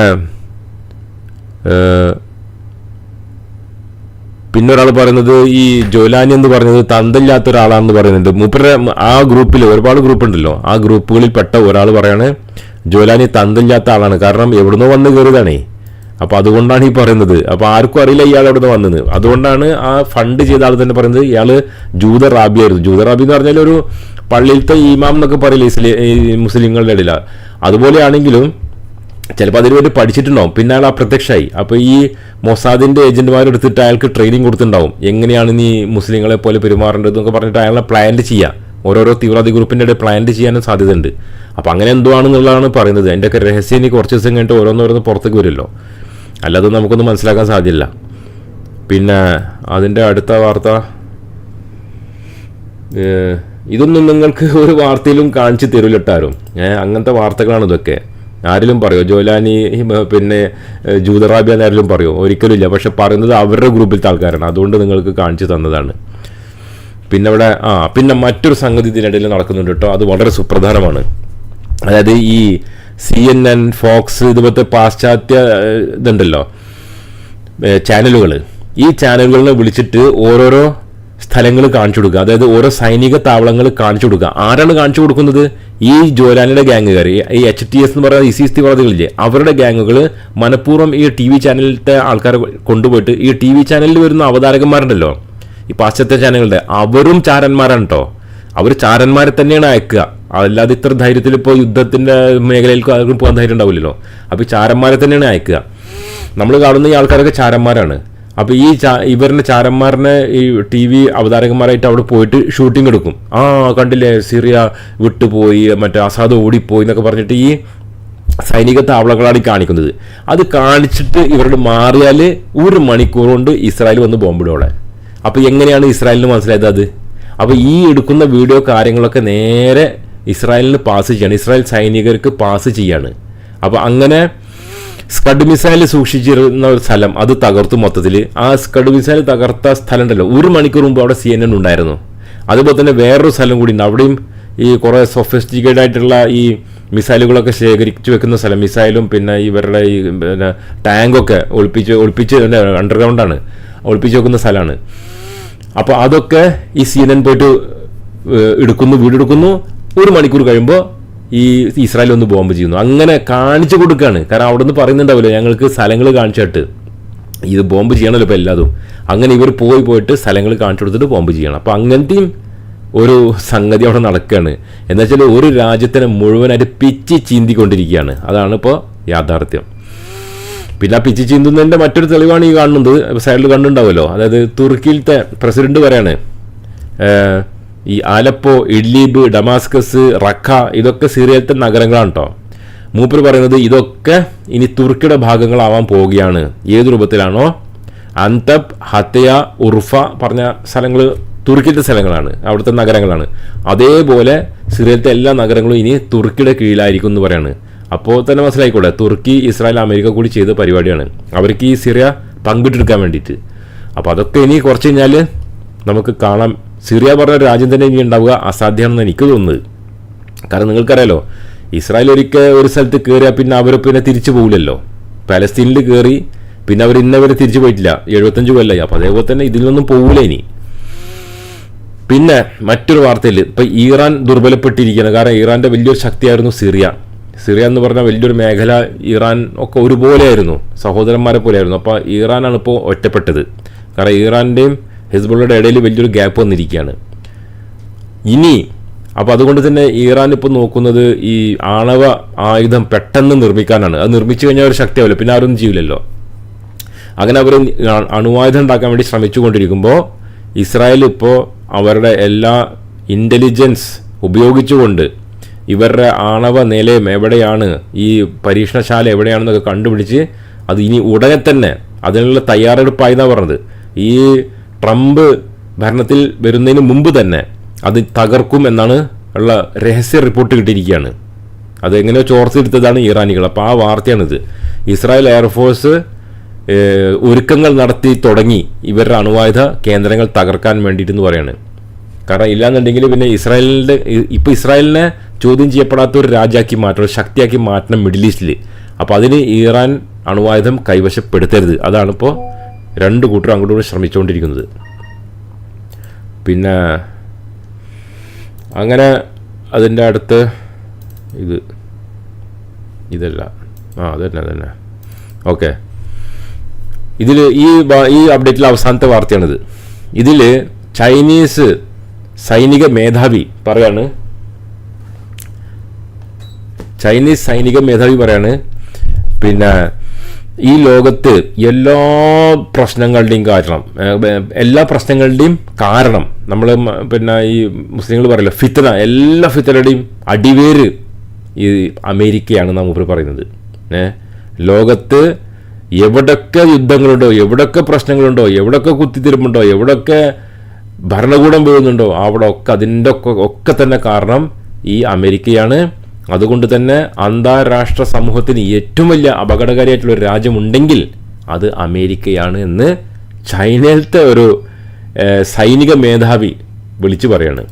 പിന്നെ ഒരാൾ പറയുന്നത് ഈ ജോലാനി എന്ന് പറയുന്നത് തന്തില്ലാത്ത ഒരാളാണെന്ന് പറയുന്നുണ്ട്. മൂപ്പരുടെ ആ ഗ്രൂപ്പിൽ ഒരുപാട് ഗ്രൂപ്പ് ഉണ്ടല്ലോ ആ ഗ്രൂപ്പുകളിൽ പെട്ട ഒരാൾ പറയാണ് ജോലാനി തന്തില്ലാത്ത ആളാണ്. കാരണം എവിടുന്നോ വന്ന് കയറിയതാണേ. അപ്പോൾ അതുകൊണ്ടാണ് ഈ പറയുന്നത്. അപ്പോൾ ആർക്കും അറിയില്ല ഇയാൾ എവിടെ വന്നത് അതുകൊണ്ടാണ് ആ ഫണ്ട് ചെയ്ത ആൾ തന്നെ പറയുന്നത് ഇയാൾ ജൂത റാബി ആയിരുന്നു. ജൂത റാബി എന്ന് പറഞ്ഞാൽ ഒരു പള്ളിയിലത്തെ ഇമാം എന്നൊക്കെ പറയില്ല ഇസ്ലി മുസ്ലിങ്ങളുടെ ഇടയില. അതുപോലെയാണെങ്കിലും ചിലപ്പോൾ അതിന് വേണ്ടി പഠിച്ചിട്ടുണ്ടാവും. പിന്നെ അയാൾ അപ്രത്യക്ഷമായി അപ്പോൾ ഈ മൊസാദിന്റെ ഏജന്റുമാരെടുത്തിട്ട് അയാൾക്ക് ട്രെയിനിങ് കൊടുത്തിട്ടുണ്ടാവും. എങ്ങനെയാണ് നീ മുസ്ലിങ്ങളെ പോലെ പെരുമാറേണ്ടത് എന്നൊക്കെ പറഞ്ഞിട്ട് അയാളെ പ്ലാൻ ചെയ്യുക ഓരോരോ തീവ്രവാദി ഗ്രൂപ്പിന്റെ ഇടയിൽ പ്ലാൻ ചെയ്യാനും സാധ്യതയുണ്ട്. അപ്പോൾ അങ്ങനെ എന്തോ ആണെന്നുള്ളതാണ് പറയുന്നത്. അതിന്റെയൊക്കെ രഹസ്യം ഇനി കുറച്ച് ദിവസം കഴിഞ്ഞിട്ട് ഓരോന്നോരോന്ന് പുറത്തേക്ക് വരുമല്ലോ. അല്ലാതെ നമുക്കൊന്നും മനസ്സിലാക്കാൻ സാധ്യമില്ല പിന്നെ അതിന്റെ അടുത്ത വാർത്ത. ഇതൊന്നും നിങ്ങൾക്ക് ഒരു വാർത്തയിലും കാണിച്ചു തരൂലട്ടാരും. ഏഹ് അങ്ങനത്തെ വാർത്തകളാണ് ഇതൊക്കെ ആരെങ്കിലും പറയോ? ജോലാനി പിന്നെ ജൂതറാബിയ എന്ന് പറയോ? ഒരിക്കലും ഇല്ല. പക്ഷെ പറയുന്നത് അവരുടെ ഗ്രൂപ്പിലത്തെ ആൾക്കാരാണ്. അതുകൊണ്ട് നിങ്ങൾക്ക് കാണിച്ചു തന്നതാണ്. പിന്നെ അവിടെ ആ പിന്നെ മറ്റൊരു സംഗതി ഇതിനിടയിൽ നടക്കുന്നുണ്ട് കേട്ടോ. അത് വളരെ സുപ്രധാനമാണ്. അതായത് ഈ സി എൻ എൻ ഫോക്സ് ഇതുപോലത്തെ പാശ്ചാത്യ ഇതുണ്ടല്ലോ ചാനലുകൾ. ഈ ചാനലുകളിനെ വിളിച്ചിട്ട് ഓരോരോ സ്ഥലങ്ങൾ കാണിച്ചു കൊടുക്കുക. അതായത് ഓരോ സൈനിക താവളങ്ങൾ കാണിച്ചു കൊടുക്കുക. ആരാണ് കാണിച്ചു കൊടുക്കുന്നത്? ഈ ജോലാനിയുടെ ഗ്യാങ്ങുകാർ ഈ എച്ച് ടി എസ് എന്ന് പറയുന്ന ഇസിസ് തീവ്രവാദികളില്ലേ അവരുടെ ഗ്യാങ്ങുകൾ മനഃപൂർവം ഈ ടി വി ചാനലിലത്തെ ആൾക്കാരെ കൊണ്ടുപോയിട്ട് ഈ ടി വി ചാനലിൽ വരുന്ന അവതാരകന്മാരുണ്ടല്ലോ ഈ പാശ്ചാത്യ ചാനലുകളുടെ അവരും ചാരന്മാരാണ് കേട്ടോ അവർ ചാരന്മാരെ തന്നെയാണ് അയക്കുക. അല്ലാതെ ഇത്ര ധൈര്യത്തിൽ ഇപ്പോൾ യുദ്ധത്തിന്റെ മേഖലയിലേക്ക് ആർക്കും പോകാൻ ധൈര്യം ഉണ്ടാവില്ലല്ലോ. അപ്പോൾ ഈ ചാരന്മാരെ തന്നെയാണ് അയക്കുക. നമ്മൾ കാണുന്ന ഈ ആൾക്കാരൊക്കെ ചാരന്മാരാണ്. അപ്പോൾ ഈ ഇവരുടെ ചാരന്മാരനെ ഈ ടി വി അവതാരകന്മാരായിട്ട് അവിടെ പോയിട്ട് ഷൂട്ടിംഗ് എടുക്കും. ആ കണ്ടില്ലേ സിറിയ വിട്ടുപോയി മറ്റേ അസാദ് ഓടിപ്പോയി എന്നൊക്കെ പറഞ്ഞിട്ട് ഈ സൈനിക താവളങ്ങളാണ് കാണിക്കുന്നത്. അത് കാണിച്ചിട്ട് ഇവരോട് മാറിയാൽ ഒരു മണിക്കൂർ കൊണ്ട് ഇസ്രായേൽ വന്ന് ബോംബിടും അവിടെ. അപ്പോൾ എങ്ങനെയാണ് ഇസ്രായേലിന് മനസ്സിലായത് അത്? അപ്പോൾ ഈ എടുക്കുന്ന വീഡിയോ കാര്യങ്ങളൊക്കെ നേരെ ഇസ്രായേലിന് പാസ് ചെയ്യാണ്. ഇസ്രായേൽ സൈനികർക്ക് പാസ് ചെയ്യാണ്. അപ്പോൾ അങ്ങനെ സ്കഡ് മിസൈൽ സൂക്ഷിച്ചിരുന്ന ഒരു സ്ഥലം അത് തകർത്തു മൊത്തത്തിൽ. ആ സ്കഡ് മിസൈൽ തകർത്ത സ്ഥലം ഉണ്ടല്ലോ ഒരു മണിക്കൂർ മുമ്പ് അവിടെ സി എൻ എൻ ഉണ്ടായിരുന്നു. അതുപോലെ തന്നെ വേറൊരു സ്ഥലം കൂടി ഉണ്ട് അവിടെയും ഈ കുറേ സൊഫിസ്റ്റിക്കേറ്റഡ് ആയിട്ടുള്ള ഈ മിസൈലുകളൊക്കെ ശേഖരിച്ചു വെക്കുന്ന സ്ഥലം. മിസൈലും പിന്നെ ഇവരുടെ ഈ പിന്നെ ടാങ്കൊക്കെ ഒളിപ്പിച്ച് ഒളിപ്പിച്ച് അണ്ടർഗ്രൗണ്ടാണ് ഒളിപ്പിച്ച് വെക്കുന്ന സ്ഥലമാണ്. അപ്പോൾ അതൊക്കെ ഈ സി എൻ എൻ പോയിട്ട് എടുക്കുന്നു വീടെടുക്കുന്നു. ഒരു മണിക്കൂർ കഴിയുമ്പോൾ ഈ ഇസ്രായേൽ ഒന്ന് ബോംബ് ചെയ്യുന്നു. അങ്ങനെ കാണിച്ചു കൊടുക്കുകയാണ് കാരണം അവിടെ നിന്ന് പറയുന്നുണ്ടാവില്ല ഞങ്ങൾക്ക് സ്ഥലങ്ങൾ കാണിച്ചിട്ട്. ഇത് ബോംബ് ചെയ്യണമല്ലോ ഇപ്പോൾ എല്ലാതും. അങ്ങനെ ഇവർ പോയി പോയിട്ട് സ്ഥലങ്ങൾ കാണിച്ചു കൊടുത്തിട്ട് ബോംബ് ചെയ്യണം. അപ്പോൾ അങ്ങനത്തെയും ഒരു സംഗതി അവിടെ നടക്കുകയാണ്. എന്താ വെച്ചാൽ ഒരു രാജ്യത്തിനെ മുഴുവനായിട്ട് പിച്ചി ചീന്തിക്കൊണ്ടിരിക്കുകയാണ്. അതാണ് ഇപ്പോൾ യാഥാർത്ഥ്യം. പിന്നെ ആ പിച്ചി ചീന്തുന്നതിന്റെ മറ്റൊരു തെളിവാണ് ഈ കാണുന്നത്. സൈഡിൽ കണ്ടുണ്ടാവുമല്ലോ അതായത് തുർക്കിയിലത്തെ പ്രസിഡന്റ് പറയാണ് ഈ ആലപ്പോ ഇഡ്ലീബ് ഡമാസ്കസ് റഖ ഇതൊക്കെ സിറിയത്തെ നഗരങ്ങളാണ് കേട്ടോ മൂപ്പർ പറയുന്നത് ഇതൊക്കെ ഇനി തുർക്കിയുടെ ഭാഗങ്ങളാവാൻ പോവുകയാണ്. ഏത് രൂപത്തിലാണോ? അന്തബ് ഹത്തയ ഉർഫ പറഞ്ഞ സ്ഥലങ്ങൾ തുർക്കിയുടെ സ്ഥലങ്ങളാണ്. അവിടുത്തെ നഗരങ്ങളാണ്. അതേപോലെ സിറിയത്തെ എല്ലാ നഗരങ്ങളും ഇനി തുർക്കിയുടെ കീഴിലായിരിക്കും എന്ന് പറയാണ്. അപ്പോൾ തന്നെ മനസ്സിലായിക്കോട്ടെ തുർക്കി ഇസ്രായേൽ അമേരിക്ക കൂടി ചെയ്ത പരിപാടിയാണ്. അവർക്ക് ഈ സിറിയ പങ്കിട്ടെടുക്കാൻ വേണ്ടിയിട്ട്. അപ്പോൾ അതൊക്കെ ഇനി കുറച്ച് കഴിഞ്ഞാൽ നമുക്ക് കാണാം സിറിയ പറഞ്ഞ രാജ്യം തന്നെ ഇനി ഉണ്ടാവുക അസാധ്യമാണെന്ന് എനിക്ക് തോന്നുന്നത്. കാരണം നിങ്ങൾക്കറിയാലോ ഇസ്രായേൽ ഒരിക്കൽ ഒരു സ്ഥലത്ത് കയറിയാൽ പിന്നെ അവർ പിന്നെ തിരിച്ചു പോകില്ലല്ലോ പലസ്തീനിൽ കയറി പിന്നെ അവർ ഇന്നവരെ തിരിച്ചു പോയിട്ടില്ല. എഴുപത്തഞ്ച് കൊല്ലായി. അപ്പോൾ അതേപോലെ തന്നെ ഇതിൽ നിന്നും പോകില്ല ഇനി. പിന്നെ മറ്റൊരു വാർത്തയിൽ ഇപ്പൊ ഇറാൻ ദുർബലപ്പെട്ടിരിക്കുകയാണ്. കാരണം ഇറാന്റെ വലിയൊരു ശക്തിയായിരുന്നു സിറിയ. സിറിയ എന്ന് പറഞ്ഞാൽ വലിയൊരു മേഖല ഇറാൻ ഒക്കെ ഒരുപോലെയായിരുന്നു. സഹോദരന്മാരെ പോലെയായിരുന്നു. അപ്പോൾ ഇറാനാണ് ഇപ്പോൾ ഒറ്റപ്പെട്ടത്. കാരണം ഇറാന്റെയും ഹിസ്ബുള്ളയുടെ ഇടയിൽ വലിയൊരു ഗ്യാപ്പ് വന്നിരിക്കുകയാണ്. ഇനി അപ്പോൾ അതുകൊണ്ട് തന്നെ ഇറാൻ ഇപ്പോൾ നോക്കുന്നത് ഈ ആണവ ആയുധം പെട്ടെന്ന് നിർമ്മിക്കാനാണ്. അത് നിർമ്മിച്ചു കഴിഞ്ഞാൽ ഒരു ശക്തിയാവില്ല. പിന്നെ ആരും ചെയ്യില്ലല്ലോ അങ്ങനെ അവർ അണുവായുധം ഉണ്ടാക്കാൻ വേണ്ടി ശ്രമിച്ചുകൊണ്ടിരിക്കുമ്പോൾ ഇസ്രായേൽ ഇപ്പോൾ അവരുടെ എല്ലാ ഇന്റലിജൻസ് ഉപയോഗിച്ചുകൊണ്ട് ഇവരുടെ ആണവ നിലയം എവിടെയാണ് ഈ പരീക്ഷണശാല എവിടെയാണെന്നൊക്കെ കണ്ടുപിടിച്ച് അത് ഇനി ഉടനെ തന്നെ അതിനുള്ള തയ്യാറെടുപ്പായി എന്നാണ് പറഞ്ഞത്. ഈ ട്രംപ് ഭരണത്തിൽ വരുന്നതിന് മുമ്പ് തന്നെ അത് തകർക്കും എന്നാണ് ഉള്ള രഹസ്യ റിപ്പോർട്ട് കിട്ടിയിരിക്കുകയാണ്. അതെങ്ങനെയോ ചോർത്തിയെടുത്തതാണ് ഇറാനികൾ. അപ്പോൾ ആ വാർത്തയാണിത്. ഇസ്രായേൽ എയർഫോഴ്സ് ഒരുക്കങ്ങൾ നടത്തി തുടങ്ങി. ഇവരുടെ അണുവായുധ കേന്ദ്രങ്ങൾ തകർക്കാൻ വേണ്ടിയിട്ടെന്ന് പറയാണ്. കാരണം ഇല്ലാന്നുണ്ടെങ്കിൽ പിന്നെ ഇസ്രായേലിന്റെ ഇപ്പോൾ ഇസ്രായേലിനെ ചോദ്യം ചെയ്യപ്പെടാത്ത ഒരു രാജ്യമാക്കി മാറ്റണം ശക്തിയാക്കി മാറ്റണം മിഡിൽ ഈസ്റ്റിൽ അപ്പോൾ അതിന് ഇറാൻ അണുവായുധം കൈവശപ്പെടുത്തരുത്. അതാണിപ്പോൾ രണ്ട് കൂട്ടരും അങ്ങോട്ടും ശ്രമിച്ചുകൊണ്ടിരിക്കുന്നത്. പിന്നെ അങ്ങനെ അതിന്റെ അടുത്ത് ഇത് ഇതല്ല. ആ അതന്നെ അതന്നെ. ഓക്കെ. ഇതിൽ ഈ ഈ അപ്ഡേറ്റിലെ അവസാനത്തെ വാർത്തയാണിത്. ഇതിൽ ചൈനീസ് സൈനിക മേധാവി പറയാണ്. ചൈനീസ് സൈനിക മേധാവി പറയാണ്. പിന്നെ ഈ ലോകത്ത് എല്ലാ പ്രശ്നങ്ങളുടെയും കാരണം എല്ലാ പ്രശ്നങ്ങളുടെയും കാരണം നമ്മൾ പിന്നെ ഈ മുസ്ലിങ്ങൾ പറയില്ല ഫിത്തന എല്ലാ ഫിത്തനയുടെയും അടിവേര് ഈ അമേരിക്കയാണ് നാം ഉപരി പറയുന്നത്. ലോകത്ത് എവിടൊക്കെ യുദ്ധങ്ങളുണ്ടോ എവിടൊക്കെ പ്രശ്നങ്ങളുണ്ടോ എവിടൊക്കെ കുത്തിത്തിരിപ്പുണ്ടോ എവിടൊക്കെ ഭരണകൂടം വീഴുന്നുണ്ടോ അവിടെ ഒക്കെ അതിന്റെ ഒക്കെ ഒക്കെ തന്നെ കാരണം ഈ അമേരിക്കയാണ്. അതുകൊണ്ട് തന്നെ അന്താരാഷ്ട്ര സമൂഹത്തിന് ഏറ്റവും വലിയ അപകടകാരിയായിട്ടുള്ള ഒരു രാജ്യമുണ്ടെങ്കിൽ അത് അമേരിക്കയാണ് എന്ന് ചൈനയിലത്തെ ഒരു സൈനിക മേധാവി വിളിച്ചു പറയാണ്.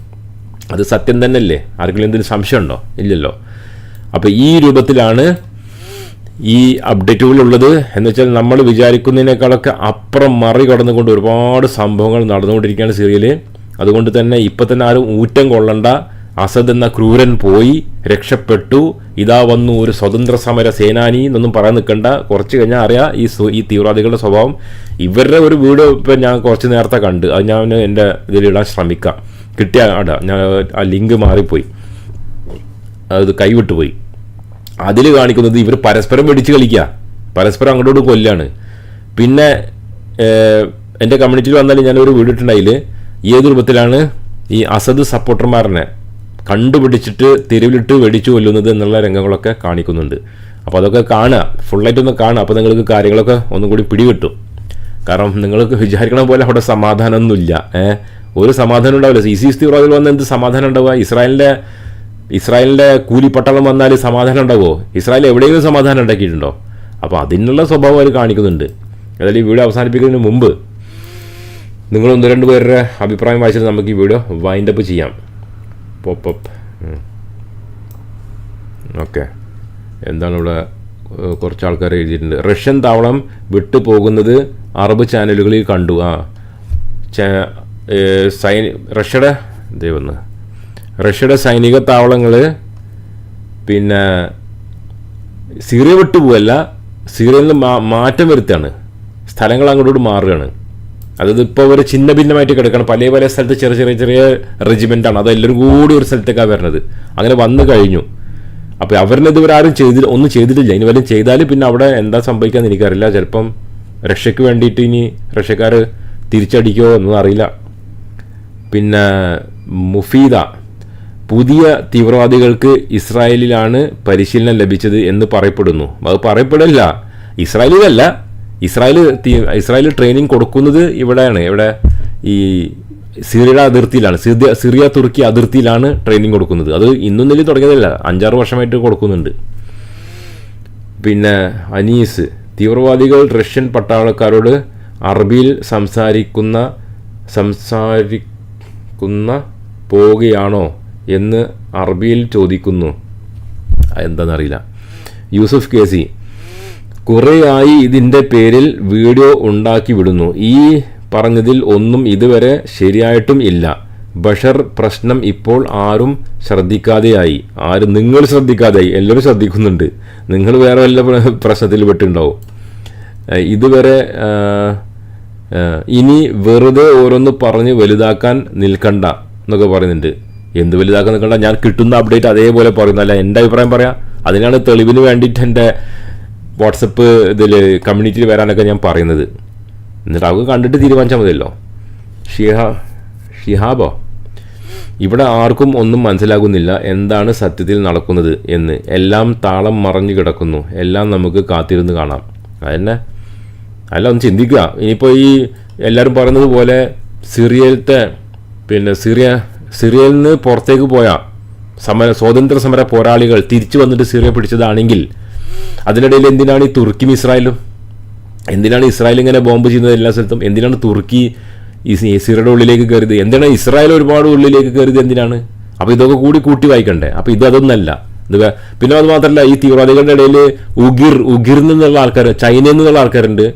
അത് സത്യം തന്നെയല്ലേ? ആർക്കെങ്കിലും എന്തെങ്കിലും സംശയമുണ്ടോ? ഇല്ലല്ലോ. അപ്പോൾ ഈ രൂപത്തിലാണ് ഈ അപ്ഡേറ്റുകളുള്ളത് എന്ന് വെച്ചാൽ നമ്മൾ വിചാരിക്കുന്നതിനേക്കാളൊക്കെ അപ്പുറം മറികടന്നുകൊണ്ട് ഒരുപാട് സംഭവങ്ങൾ നടന്നുകൊണ്ടിരിക്കുകയാണ് സീരിയൽ അതുകൊണ്ട് തന്നെ ഇപ്പം തന്നെ ആരും ഊറ്റം കൊള്ളണ്ട അസദ് എന്ന ക്രൂരൻ പോയി രക്ഷപ്പെട്ടു. ഇതാ വന്നു ഒരു സ്വതന്ത്ര സമര സേനാനി എന്നൊന്നും പറയാൻ നിൽക്കണ്ട. കുറച്ച് കഴിഞ്ഞാൽ അറിയാം ഈ ഈ തീവ്രവാദികളുടെ സ്വഭാവം. ഇവരുടെ ഒരു വീട് ഇപ്പം ഞാൻ കുറച്ച് നേരത്തെ കണ്ട്. അത് ഞാൻ എന്റെ ഇതിലിടാൻ ശ്രമിക്കാം. കിട്ടിയ അടാ ഞാൻ ആ ലിങ്ക് മാറിപ്പോയി. അത് കൈവിട്ടുപോയി അതിൽ കാണിക്കുന്നത് ഇവർ പരസ്പരം പിടിച്ച് കളിക്കുക പരസ്പരം അങ്ങോട്ടും കൊല്ലാണ്. പിന്നെ എന്റെ കമ്മ്യൂണിറ്റിയിൽ വന്നാൽ ഞാനൊരു വീഡിയോ ഇട്ടുണ്ടായിൽ ഏത് രൂപത്തിലാണ് ഈ അസദ് സപ്പോർട്ടർമാരനെ? കണ്ടുപിടിച്ചിട്ട് തെരുവിലിട്ട് വെടിച്ചു കൊല്ലുന്നത് എന്നുള്ള രംഗങ്ങളൊക്കെ കാണിക്കുന്നുണ്ട്. അപ്പോൾ അതൊക്കെ കാണുക. ഫുള്ളായിട്ടൊന്ന് കാണുക. അപ്പോൾ നിങ്ങൾക്ക് കാര്യങ്ങളൊക്കെ ഒന്നും കൂടി പിടികിട്ടും. കാരണം നിങ്ങൾക്ക് വിചാരിക്കണ പോലെ അവിടെ സമാധാനമൊന്നുമില്ല. ഒരു സമാധാനം ഉണ്ടാവില്ല. ഇസിസ് തീവ്രവാദികൾ വന്ന് എന്ത് സമാധാനം ഉണ്ടാവുക? ഇസ്രായേലിന്റെ ഇസ്രായേലിന്റെ കൂലിപ്പട്ടാളം വന്നാൽ സമാധാനം ഉണ്ടാവുമോ? ഇസ്രായേൽ എവിടെയെങ്കിലും സമാധാനം ഉണ്ടാക്കിയിട്ടുണ്ടോ? അപ്പോൾ അതിനുള്ള സ്വഭാവം അവർ കാണിക്കുന്നുണ്ട്. അതായത് ഈ വീഡിയോ അവസാനിപ്പിക്കുന്നതിന് മുമ്പ് നിങ്ങൾ ഒന്ന് രണ്ട് പേരുടെ അഭിപ്രായം വായിച്ചിട്ട് നമുക്ക് ഈ വീഡിയോ വൈൻഡപ്പ് ചെയ്യാം. Pop up okay. എന്താണ് ഇവിടെ കുറച്ച് ആൾക്കാർ എഴുതിയിട്ടുണ്ട്. റഷ്യൻ താവളം വിട്ടു പോകുന്നത് അറബ് ചാനലുകളിൽ കണ്ടു. ആ. സൈ റഷ്യയുടെ ദൈവം റഷ്യയുടെ സൈനിക താവളങ്ങൾ പിന്നെ സിറിയ വിട്ടു പോവല്ല സിറിയയിൽ നിന്ന് മാറ്റം വരുത്താണ് സ്ഥലങ്ങൾ അങ്ങോട്ടോട്ട് മാറുകയാണ്. അതായത് ഇപ്പോൾ ഒരു ചിന്ന ഭിന്നമായിട്ട് കിടക്കണം. പല പല സ്ഥലത്ത് ചെറിയ ചെറിയ ചെറിയ റെജിമെന്റ് ആണ്. അതെല്ലാവരും കൂടി ഒരു സ്ഥലത്തേക്കാണ് വരുന്നത് അങ്ങനെ വന്നു കഴിഞ്ഞു. അപ്പോൾ അവരിനെ ഇതുവരെ ആരും ചെയ്തില്ല ഒന്നും ചെയ്തിട്ടില്ല. ഇനി വല്ലതും ചെയ്താൽ പിന്നെ അവിടെ എന്താ സംഭവിക്കാന്ന് എനിക്കറിയില്ല. ചിലപ്പം റഷ്യക്ക് വേണ്ടിയിട്ട് ഇനി റഷ്യക്കാർ തിരിച്ചടിക്കോ എന്നൊന്നും അറിയില്ല. പിന്നെ മുഫീദ പുതിയ തീവ്രവാദികൾക്ക് ഇസ്രായേലിലാണ് പരിശീലനം ലഭിച്ചത് എന്ന് പറയപ്പെടുന്നു. അത് പറയപ്പെടില്ല. ഇസ്രായേലിലല്ല. ഇസ്രായേൽ ഇസ്രായേൽ ട്രെയിനിങ് കൊടുക്കുന്നത് ഇവിടെയാണ്. ഇവിടെ ഈ സിറിയയുടെ അതിർത്തിയിലാണ്. സിറിയ സിറിയ തുർക്കി അതിർത്തിയിലാണ് ട്രെയിനിങ് കൊടുക്കുന്നത്. അത് ഇന്നും നെല്ലി തുടങ്ങിയതല്ല. അഞ്ചാറ് വർഷമായിട്ട് കൊടുക്കുന്നുണ്ട്. പിന്നെ അനീസ് തീവ്രവാദികൾ റഷ്യൻ പട്ടാളക്കാരോട് അറബിയിൽ സംസാരിക്കുന്ന സംസാരിക്കുന്ന പോവുകയാണോ എന്ന് അറബിയിൽ ചോദിക്കുന്നു. എന്താണെന്നറിയില്ല യൂസഫ് കെ സി കുറേയായി ഇതിന്റെ പേരിൽ വീഡിയോ ഉണ്ടാക്കി വിടുന്നു. ഈ പറഞ്ഞതിൽ ഒന്നും ഇതുവരെ ശരിയായിട്ടും ഇല്ല. ബഷർ പ്രശ്നം ഇപ്പോൾ ആരും ശ്രദ്ധിക്കാതെയായി. ആരും നിങ്ങൾ ശ്രദ്ധിക്കാതെയായി? എല്ലാവരും ശ്രദ്ധിക്കുന്നുണ്ട്. നിങ്ങൾ വേറെ വല്ല പ്രശ്നത്തിൽ പെട്ടുണ്ടാവും ഇതുവരെ ഇനി വെറുതെ ഓരോന്ന് പറഞ്ഞ് വലുതാക്കാൻ നിൽക്കണ്ട എന്നൊക്കെ പറയുന്നുണ്ട്. എന്ത് വലുതാക്കാൻ നിൽക്കണ്ട? ഞാൻ കിട്ടുന്ന അപ്ഡേറ്റ് അതേപോലെ പറയുന്നല്ല എന്റെ അഭിപ്രായം പറയാം. അതിനാണ് തെളിവിന് വേണ്ടിയിട്ട് എന്റെ വാട്സപ്പ് ഇതിൽ കമ്മ്യൂണിറ്റിയിൽ വരാനൊക്കെ ഞാൻ പറയുന്നത്. എന്നിട്ട് അവർക്ക് കണ്ടിട്ട് തീരുമാനിച്ചാൽ മതിയല്ലോ. ഷിഹ ഷിഹാബോ ഇവിടെ ആർക്കും ഒന്നും മനസ്സിലാകുന്നില്ല എന്താണ് സത്യത്തിൽ നടക്കുന്നത് എന്ന്. എല്ലാം താളം മറഞ്ഞു കിടക്കുന്നു. എല്ലാം നമുക്ക് കാത്തിരുന്ന് കാണാം. അതന്നെ. അല്ല ഒന്ന് ചിന്തിക്കുക. ഇനിയിപ്പോൾ ഈ എല്ലാവരും പറയുന്നത് പോലെ സിറിയയിലത്തെ പിന്നെ സിറിയ സിറിയയിൽ നിന്ന് പുറത്തേക്ക് പോയ സമര സ്വാതന്ത്ര്യ സമര പോരാളികൾ തിരിച്ചു വന്നിട്ട് സിറിയ പിടിച്ചതാണെങ്കിൽ അതിനിടയിൽ എന്തിനാണ് ഈ തുർക്കിയും ഇസ്രായേലും? എന്തിനാണ് ഇസ്രായേൽ ഇങ്ങനെ ബോംബ് ചെയ്യുന്നത് എല്ലാ സ്ഥലത്തും? എന്തിനാണ് തുർക്കി ഈ സിറയുടെ ഉള്ളിലേക്ക് കയറിയത്? എന്തിനാണ് ഇസ്രായേൽ ഒരുപാട് ഉള്ളിലേക്ക് കയറിയത് എന്തിനാണ്? അപ്പോൾ ഇതൊക്കെ കൂടി കൂട്ടി വായിക്കണ്ടേ? അപ്പോൾ ഇത് അതൊന്നല്ല. പിന്നെ അത് മാത്രമല്ല ഈ തീവ്രവാദികളുടെ ഇടയിൽ ഉഗിർ ഉഗിറിൽ നിന്നുള്ള ആൾക്കാർ ചൈനയിൽ നിന്നുള്ള ആൾക്കാരുണ്ട്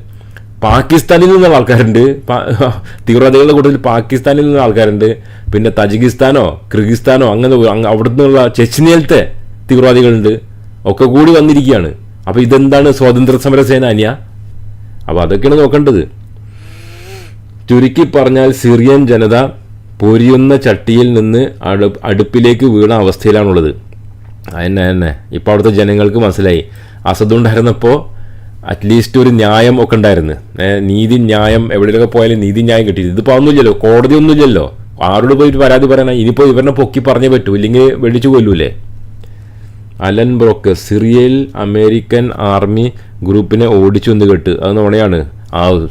പാകിസ്ഥാനിൽ നിന്നുള്ള ആൾക്കാരുണ്ട് തീവ്രവാദികളുടെ കൂട്ടത്തിൽ പാകിസ്ഥാനിൽ നിന്നുള്ള ആൾക്കാരുണ്ട് പിന്നെ തജിക്കിസ്ഥാനോ കിർഗിസ്ഥാനോ അങ്ങനെ അങ്ങ് അവിടെ നിന്നുള്ള ചെച്ചിനിയലത്തെ തീവ്രവാദികളുണ്ട്. ഒക്കെ കൂടി വന്നിരിക്കുകയാണ്. അപ്പോൾ ഇതെന്താണ് സ്വാതന്ത്ര്യ സമര സേനാനിയ അപ്പോൾ അതൊക്കെയാണ് നോക്കേണ്ടത്. ചുരുക്കി പറഞ്ഞാൽ സിറിയൻ ജനത പൊരിയുന്ന ചട്ടിയിൽ നിന്ന് അടു അടുപ്പിലേക്ക് വീണ അവസ്ഥയിലാണുള്ളത്. അതന്നെ തന്നെ ഇപ്പോൾ അവിടുത്തെ ജനങ്ങൾക്ക് മനസ്സിലായി. അസദുണ്ടായിരുന്നപ്പോൾ അറ്റ്ലീസ്റ്റ് ഒരു ന്യായം ഒക്കെ ഉണ്ടായിരുന്നു. നീതി ന്യായം എവിടെയൊക്കെ പോയാലും നീതി ന്യായം കിട്ടിയിരുന്നു ഇതിപ്പോൾ ഒന്നുമില്ലല്ലോ കോടതി ഒന്നുമില്ലല്ലോ. ആരോട് പോയിട്ട് പരാതി പറയണം? ഇനിയിപ്പോൾ ഇവരെ പൊക്കി പറഞ്ഞേ പറ്റൂ. ഇല്ലെങ്കിൽ വെടിച്ചു കൊല്ലൂലേ? അലൻ ബ്രോക്ക് സിറിയയിൽ അമേരിക്കൻ ആർമി ഗ്രൂപ്പിനെ ഓടിച്ചു എന്ന് കേട്ട്. അത് നോണയാണ്. ആ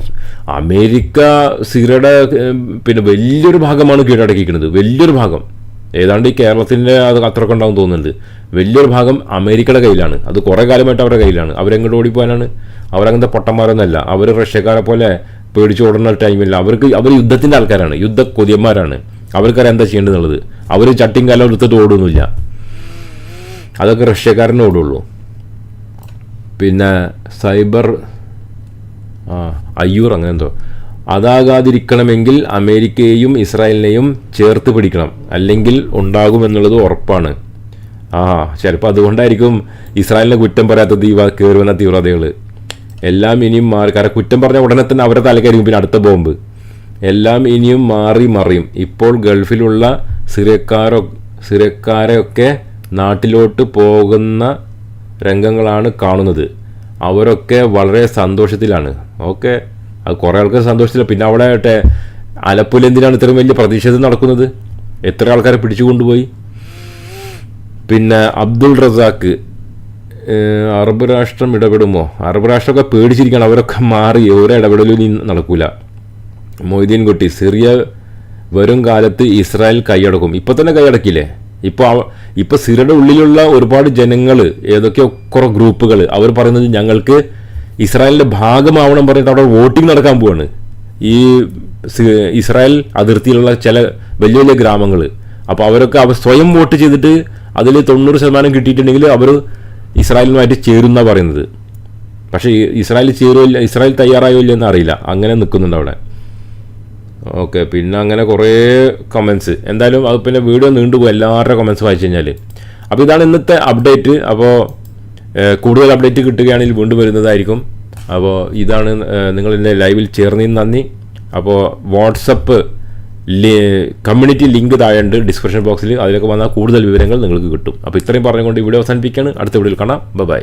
അമേരിക്ക സിറിയയുടെ പിന്നെ വലിയൊരു ഭാഗമാണ് കീഴടക്കിയിരിക്കുന്നത്. വലിയൊരു ഭാഗം. ഏതാണ്ട് ഈ കേരളത്തിന്റെ അത് അത്രയൊക്കെ ഉണ്ടാവും തോന്നുന്നുണ്ട്. വലിയൊരു ഭാഗം അമേരിക്കയുടെ കയ്യിലാണ്. അത് കുറേ കാലമായിട്ട് അവരുടെ കയ്യിലാണ്. അവരെങ്ങോട്ട് ഓടിപ്പോകാനാണ്? അവരങ്ങനത്തെ പൊട്ടന്മാരൊന്നല്ല അവർ റഷ്യക്കാരെ പോലെ പേടിച്ച് ഓടുന്ന ടൈമില്ല അവർക്ക് അവർ യുദ്ധത്തിന്റെ ആൾക്കാരാണ്. യുദ്ധ കൊതിയന്മാരാണ്. അവർക്കറിയാം എന്താ ചെയ്യേണ്ടതെന്നുള്ളത് അവർ ചട്ടിയും കാലം എടുത്തിട്ട് ഓടുന്നില്ല അതൊക്കെ റഷ്യക്കാരനോടുള്ളൂ പിന്നെ സൈബർ അയ്യൂർ അങ്ങനെ എന്തോ. അതാകാതിരിക്കണമെങ്കിൽ അമേരിക്കയെയും ഇസ്രായേലിനെയും ചേർത്ത് പിടിക്കണം. അല്ലെങ്കിൽ ഉണ്ടാകുമെന്നുള്ളത് ഉറപ്പാണ്. ആ ചിലപ്പോൾ അതുകൊണ്ടായിരിക്കും ഇസ്രായേലിനെ കുറ്റം പറയാത്തത് ഈ കയറി വന്ന തീവ്രതകൾ. എല്ലാം ഇനിയും മാറി കാരണം കുറ്റം പറഞ്ഞ ഉടനെ തന്നെ അവരെ തലക്കായിരിക്കും പിന്നെ അടുത്ത ബോംബ്. എല്ലാം ഇനിയും മാറി മറിയും. ഇപ്പോൾ ഗൾഫിലുള്ള സിറിയക്കാരോ സിറിയക്കാരൊക്കെ നാട്ടിലോട്ട് പോകുന്ന രംഗങ്ങളാണ് കാണുന്നത്. അവരൊക്കെ വളരെ സന്തോഷത്തിലാണ്. ഓക്കെ? അത് കുറേ ആൾക്കാർ സന്തോഷത്തില്ല പിന്നെ അവിടെ അലപ്പുല എന്തിനാണ് ഇത്രയും വലിയ പ്രതിഷേധം നടക്കുന്നത്? എത്ര ആൾക്കാരെ പിടിച്ചു കൊണ്ടുപോയി? പിന്നെ അബ്ദുൾ റസാക്ക് അറബ് രാഷ്ട്രം ഇടപെടുമോ? അറബ് രാഷ്ട്രമൊക്കെ പേടിച്ചിരിക്കണം അവരൊക്കെ മാറി ഓരോ ഇടപെടലും ഇനി നടക്കൂല. മൊയ്തീൻ കുട്ടി സിറിയ വരും കാലത്ത് ഇസ്രായേൽ കൈയടക്കും. ഇപ്പം തന്നെ കൈയടക്കില്ലേ ഇപ്പൊ ഇപ്പോൾ ഇപ്പൊ സിറിയയുടെ ഉള്ളിലുള്ള ഒരുപാട് ജനങ്ങൾ ഏതൊക്കെയോ കുറെ ഗ്രൂപ്പുകൾ അവർ പറയുന്നത് ഞങ്ങൾക്ക് ഇസ്രായേലിന്റെ ഭാഗമാവണം പറഞ്ഞിട്ട് അവിടെ വോട്ടിംഗ് നടക്കാൻ പോവാണ്. ഈ ഇസ്രായേൽ അതിർത്തിയിലുള്ള ചില വലിയ വലിയ ഗ്രാമങ്ങൾ അപ്പോൾ അവരൊക്കെ അവർ സ്വയം വോട്ട് ചെയ്തിട്ട് അതിൽ തൊണ്ണൂറ് ശതമാനം കിട്ടിയിട്ടുണ്ടെങ്കിൽ അവർ ഇസ്രായേലുമായിട്ട് ചേരുന്ന പറയുന്നത്. പക്ഷേ ഇസ്രായേൽ ചേരുമില്ല ഇസ്രായേൽ തയ്യാറായോ ഇല്ലെന്ന് അറിയില്ല. അങ്ങനെ നിൽക്കുന്നുണ്ട് അവിടെ. ഓക്കെ പിന്നെ അങ്ങനെ കുറേ കമൻസ് എന്തായാലും അത് പിന്നെ വീഡിയോ നീണ്ടുപോകും എല്ലാവരുടെ കമൻസ് വായിച്ചു കഴിഞ്ഞാൽ അപ്പോൾ ഇതാണ് ഇന്നത്തെ അപ്ഡേറ്റ് അപ്പോൾ കൂടുതൽ അപ്ഡേറ്റ് കിട്ടുകയാണെങ്കിൽ വീണ്ടും വരുന്നതായിരിക്കും. അപ്പോൾ ഇതാണ് നിങ്ങൾ ഇന്ന് ലൈവിൽ ചേർന്നതിന് നന്ദി. അപ്പോൾ വാട്സപ്പ് കമ്മ്യൂണിറ്റി ലിങ്ക് താഴെയുണ്ട് ഡിസ്ക്രിപ്ഷൻ ബോക്സിൽ അതിലൊക്കെ വന്നാൽ കൂടുതൽ വിവരങ്ങൾ നിങ്ങൾക്ക് കിട്ടും. അപ്പോൾ ഇത്രയും പറഞ്ഞുകൊണ്ട് വീഡിയോ അവസാനിപ്പിക്കുകയാണ്. അടുത്ത വീഡിയോയിൽ കാണാം. ബൈ